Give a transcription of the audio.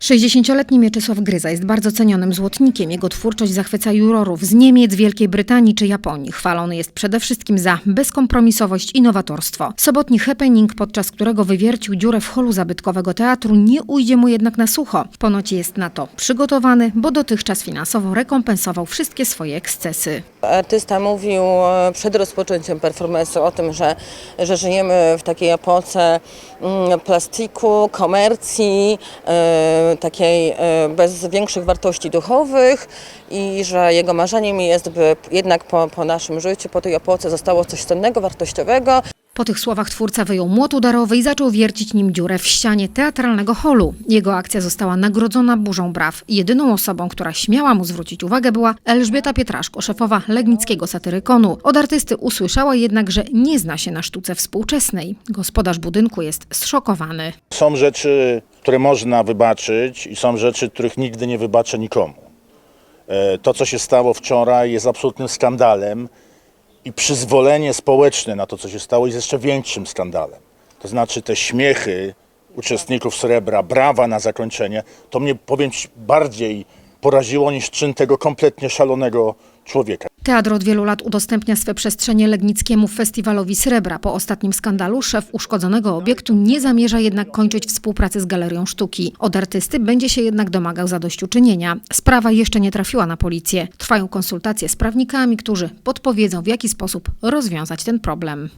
60-letni Mieczysław Gryza jest bardzo cenionym złotnikiem. Jego twórczość zachwyca jurorów z Niemiec, Wielkiej Brytanii czy Japonii. Chwalony jest przede wszystkim za bezkompromisowość i nowatorstwo. Sobotni happening, podczas którego wywiercił dziurę w holu zabytkowego teatru, nie ujdzie mu jednak na sucho. Ponoć jest na to przygotowany, bo dotychczas finansowo rekompensował wszystkie swoje ekscesy. Artysta mówił e, przed rozpoczęciem performance'u o tym, że, że żyjemy w takiej epoce mm, plastiku, komercji, e, takiej e, bez większych wartości duchowych i że jego marzeniem jest, by jednak po, po naszym życiu, po tej epoce zostało coś cennego, wartościowego. Po tych słowach twórca wyjął młot udarowy i zaczął wiercić nim dziurę w ścianie teatralnego holu. Jego akcja została nagrodzona burzą braw. Jedyną osobą, która śmiała mu zwrócić uwagę była Elżbieta Pietraszko, szefowa legnickiego satyrykonu. Od artysty usłyszała jednak, że nie zna się na sztuce współczesnej. Gospodarz budynku jest zszokowany. Są rzeczy, które można wybaczyć i są rzeczy, których nigdy nie wybaczę nikomu. E, To, co się stało wczoraj, jest absolutnym skandalem i przyzwolenie społeczne na to, co się stało, jest jeszcze większym skandalem. To znaczy te śmiechy uczestników srebra, brawa na zakończenie, to mnie, powiem bardziej poraziło niż czyn tego kompletnie szalonego człowieka. Teatr od wielu lat udostępnia swe przestrzenie Legnickiemu Festiwalowi Srebra. Po ostatnim skandalu szef uszkodzonego obiektu nie zamierza jednak kończyć współpracy z Galerią Sztuki. Od artysty będzie się jednak domagał zadośćuczynienia. Sprawa jeszcze nie trafiła na policję. Trwają konsultacje z prawnikami, którzy podpowiedzą w jaki sposób rozwiązać ten problem.